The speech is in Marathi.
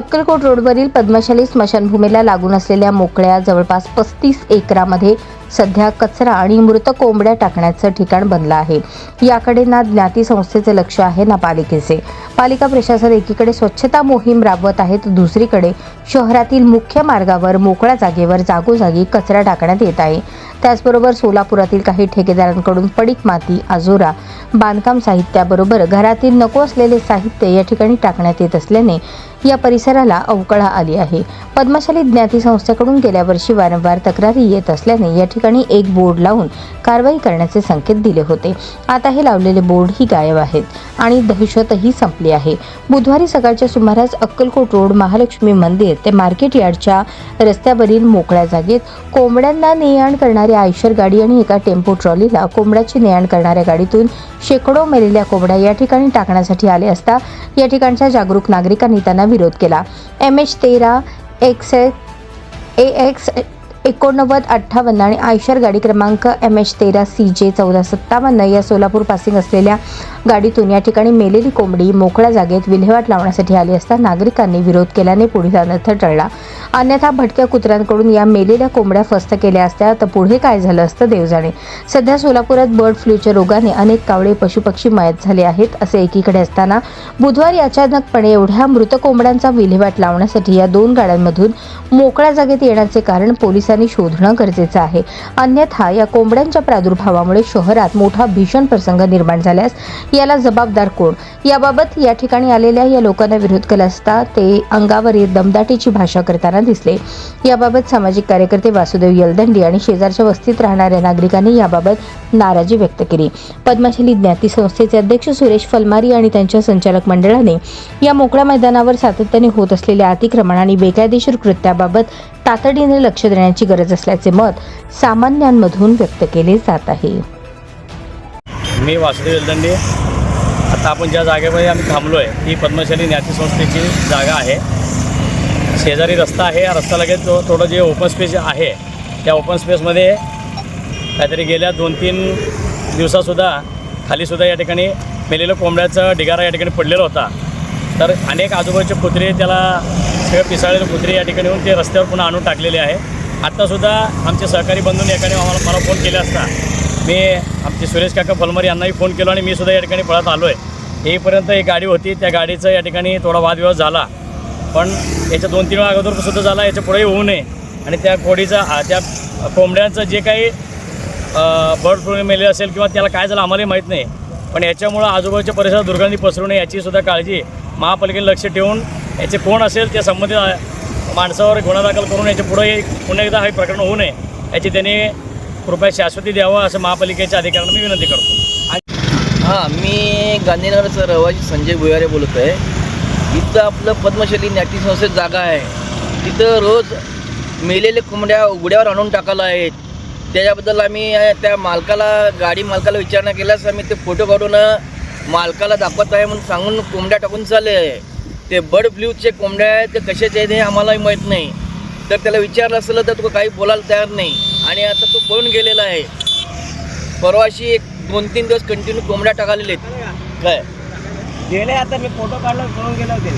अक्कलकोट रोडवरील पद्मशाली स्मशानभूमीला लागून असलेल्या मोकळ्या जवळपास पस्तीस एकरामध्ये सध्या कचरा आणि मृत कोंबड्या टाकण्याचं ठिकाण बनलं आहे. याकडे ना ज्ञाती संस्थेचे लक्ष आहे ना पालिकेचे. पालिका प्रशासन एकीकडे स्वच्छता मोहीम राबवत आहे तर दुसरीकडे शहरातील मुख्य मार्गावर मोकळ्या जागेवर जागोजागी कचरा टाकण्यात येत आहे. त्याचबरोबर सोलापुरातील काही ठेकेदारांकडून पडीक माती आजोरा बांधकाम साहित्याबरोबर घरातील नको असलेले साहित्य या ठिकाणी टाकण्यात येत असल्याने या परिसराला अवकळा आली आहे. पद्मशाली ज्ञाती संस्थेकडून गेल्या वर्षी वारंवार तक्रारी येत असल्याने या ठिकाणी ठिकाणी एक बोर्ड लावून कारवाई करण्याचे संकेत दिले होते. आता हे लावलेले बोर्ड ही गायब आहेत आणि दहशतही संपली आहे. बुधवारी सकाळच्या सुमारास अक्कलकोट रोड महालक्ष्मी मंदिर ते मार्केट यार्डच्या रस्त्यावरील मोकळ्या जागेत कोंबड्यांना ने आण करणारी आयशर गाडी आणि एका टेम्पो ट्रॉलीला कोंबड्याची ने आण करणाऱ्या गाडीतून शेकडो मेलेल्या कोंबड्या या ठिकाणी टाकण्यासाठी आले असता या ठिकाणच्या जागरूक नागरिकांनी त्यांना विरोध केला. एम एच तेरा एक्स ए एक्स एकोणनव्वद अठ्ठावन्न आणि आयशर गाडी क्रमांक एम एच तेरा सी जे चौदा सत्तावन्न या सोलापूर पासिंग असलेल्या गाडीतून या ठिकाणी मेलेली कोंबडी मोकळ्या जागेत विल्हेवाट लावण्यासाठी आली असता नागरिकांनी विरोध केल्याने पुढील अनर्थ टळला अन्यथा भटक्या कुत्र्यांकडून या मेलेल्या कोंबड्या फस्त केल्या असत्या. तर पुढे काय झालं असतं देव जाणे सध्या सोलापुरात बर्ड फ्लूच्या रोगाने अनेक कावळे पशुपक्षी मयत झाले आहेत असे एकीकडे असताना बुधवारी अचानकपणे एवढ्या मृत कोंबड्यांचा विल्हेवाट लावण्यासाठी या दोन गाड्यांमधून मोकळ्या जागेत येण्याचे कारण पोलिसांनी शोधणं गरजेचं आहे. अन्यथा या कोंबड्यांच्या प्रादुर्भावामुळे शहरात मोठा भीषण प्रसंग निर्माण झाल्यास याला जबाबदार कोण? याबाबत या ठिकाणी आलेल्या या लोकांना विरोध केला असता ते अंगावरील दमदाटीची भाषा करताना दिसले. याबाबत सामाजिक कार्यकर्ते वासुदेव यलदंडी आणि शेजारच्या वस्तीत राहणाऱ्या नागरिकांनी याबाबत नाराजी व्यक्त केली. पद्मशाली ज्ञाती संस्थेचे अध्यक्ष सुरेश फलमारी आणि त्यांच्या संचालक मंडळाने या मोकळ्या मैदानावर सातत्याने होत असलेल्या अतिक्रमण आणि बेकायदेशीर कृत्याबाबत तातडीने लक्ष देण्याची गरज असल्याचे मत सामान्यांमधून व्यक्त केले जात आहे. मी वासुदेव वेलदंडे आता आपण ज्या जागेमध्ये आम्ही थांबलो आहे ही पद्मशाली ज्ञाती संस्थेची जागा आहे. शेजारी रस्ता आहे. या रस्ता लगेच तो थोडं जे ओपन स्पेस आहे त्या ओपन स्पेसमध्ये काहीतरी गेल्या दोन तीन दिवसासुद्धा खालीसुद्धा या ठिकाणी मेलेलं कोंबड्याचा ढिगारा या ठिकाणी पडलेला होता. तर अनेक आजूबाजूचे कुत्रे त्याला सगळे पिसाळलेले कुत्रे या ठिकाणी येऊन ते रस्त्यावर पुन्हा आणून टाकलेले आहे. आत्तासुद्धा आमचे सहकारी बंधून एकाने आम्हाला मला फोन केला असता. मी आमचे सुरेश काका फलमर यांनाही फोन केला आणि मी सुद्धा या ठिकाणी पळत आलो आहे येईपर्यंत एक गाडी होती. त्या गाडीचं या ठिकाणी थोडा वादविवाद झाला. पण याच्या दोन तीन वेळा अगोदर सुद्धा झाला याच्या पुढेही होऊ नये. आणि त्या कोडीचा त्या कोंबड्यांचं जे काही बर्ड फ्लू मेले असेल किंवा त्याला काय झालं आम्हालाही माहीत नाही. पण याच्यामुळं आजूबाजूच्या परिसरात दुर्गंधी पसरू नये याचीसुद्धा काळजी महापालिकेने लक्ष ठेवून याचे कोण असेल त्या संबंधित माणसावर गुन्हा दाखल करून याच्यापुढे पुन्हा एकदा हे प्रकरण होऊ नये याची त्यांनी कृपया शाश्वती द्यावं असं महापालिकेच्या अधिकाऱ्यांना मी विनंती करतो. हां मी गांधीनगरचा रहिवासी संजय भुयारे बोलत आहे इथं आपलं पद्मशैली नाट्य संस्थेत जागा आहे तिथं रोज मेलेले कोंबड्या उघड्यावर आणून टाकायला आहेत. त्याच्याबद्दल आम्ही त्या मालकाला गाडी मालकाला विचारणा केल्यास आम्ही ते फोटो काढून मालकाला दाखवत आहे म्हणून सांगून कोंबड्या टाकून चालले आहे. ते बर्ड फ्लूचे कोंबड्या आहेत ते कशाचे आहेत हे आम्हालाही माहीत नाही. तर त्याला विचारलं असलं तर तो काही बोलायला तयार नाही. आणि आता तो पळून गेलेला आहे. परवाशी एक दोन तीन दिवस कंटिन्यू कोंबड्या टाकालेले आहेत. काय? गेले आता मी फोटो काढला पळून गेला होते.